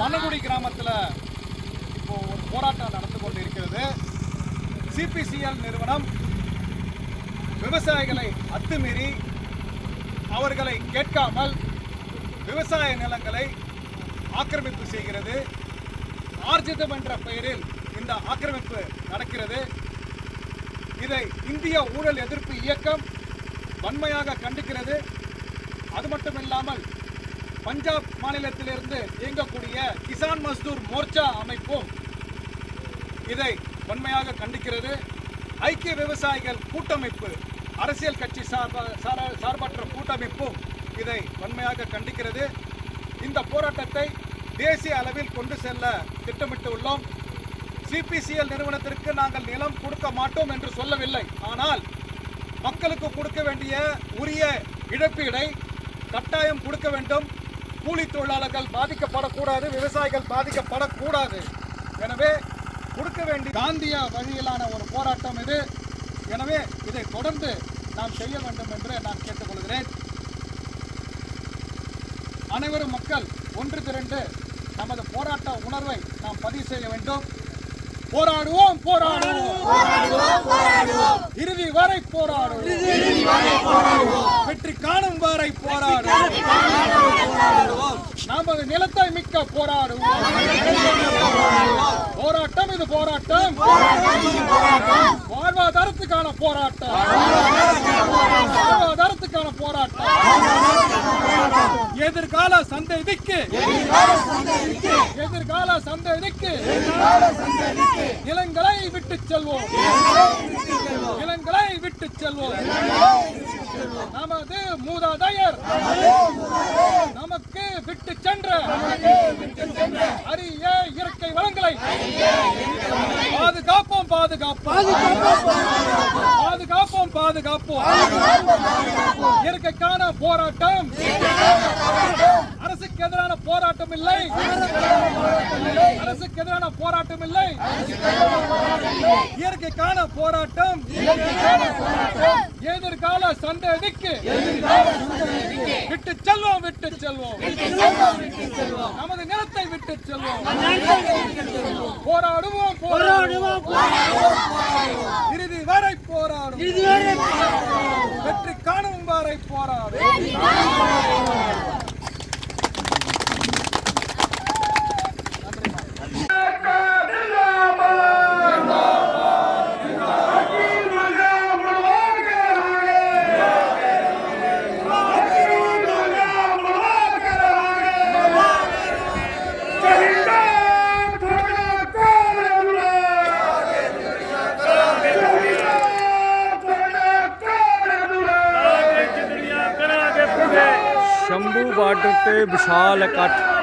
மணகுடி கிராமத்தில் இப்போ ஒரு போராட்டம் நடந்து கொண்டு இருக்கிறது சிபிசிஎல் நிறுவனம் விவசாயிகளை அத்துமீறி அவர்களை கேட்காமல் விவசாய நிலங்களை ஆக்கிரமிப்பு செய்கிறது. ஆர்ஜிதம் என்ற பெயரில் இந்த ஆக்கிரமிப்பு நடக்கிறது. இதை இந்திய ஊழல் எதிர்ப்பு இயக்கம் வன்மையாக கண்டிக்கிறது. அது மட்டுமில்லாமல் பஞ்சாப் மாநிலத்திலிருந்து இயங்கக்கூடிய கிசான் மஸ்தூர் மோர்ச்சா அமைப்பும் இதை வன்மையாக கண்டிக்கிறது. ஐக்கிய விவசாயிகள் கூட்டமைப்பு அரசியல் கட்சி சார்ப சார்பற்ற கூட்டமைப்பும் இதை வன்மையாக கண்டிக்கிறது. இந்த போராட்டத்தை தேசிய அளவில் கொண்டு செல்ல திட்டமிட்டு உள்ளோம். சிபிசிஎல் நிறுவனத்திற்கு நாங்கள் நிலம் கொடுக்க மாட்டோம் என்று சொல்லவில்லை. ஆனால் மக்களுக்கு கொடுக்க வேண்டிய உரிய இழப்பீடை கட்டாயம் கொடுக்க வேண்டும். கூலி தொழிலாளர்கள் பாதிக்கப்படக்கூடாது விவசாயிகள் பாதிக்கப்படக்கூடாது. எனவே கொடுக்க வேண்டிய காந்திய வழியிலான ஒரு போராட்டம் இது. எனவே இதை தொடர்ந்து நாம் செய்ய வேண்டும் என்று நான் கேட்டுக்கொள்கிறேன். அனைவரும் மக்கள் ஒன்று திரண்டு நமது போராட்ட உணர்வை நாம் பதிவு செய்ய வேண்டும். போராடுவோம் போராடுவோம். இறுதி வரை போராடுவோம். வெற்றி காணும் வரை போராடுவோம். நமது நிலத்தை மிக்க போராடுவோம். போராட்டம் இது போராட்டம். வாழ்வாதாரத்துக்கான போராட்டம். வாழ்வாதாரத்துக்கான போராட்டம். எதிர்கால சந்ததிக்கு. எதிர்கால சந்ததிக்கு. நிலங்களை விட்டு செல்வோம். நிலங்களை விட்டு செல்வோம். நமது மூதாதையர். பாதுகாப்போம். பாதுகாப்போம். பாதுகாப்போம் இயற்கைக்கான போராட்டம். அரசுக்கு எதிரான போராட்டம் இல்லை. அரசுக்கு எதிரான போராட்டம் இல்லை. இயற்கைக்கான போராட்டம். எதிர்கால சந்ததிக்கு விட்டு செல்வோம் விட்டு செல்வோம். நமது நிலத்தை விட்டு செல்வோம். போராடுவோம் போராடுவோம். இறுதி வரை போராடும். வெற்றி காணும் வரை போராடும். ਸ਼ੰਭੂ ਬਾਰਡਰ ਤੇ ਵਿਸ਼ਾਲ ਇਕੱਠ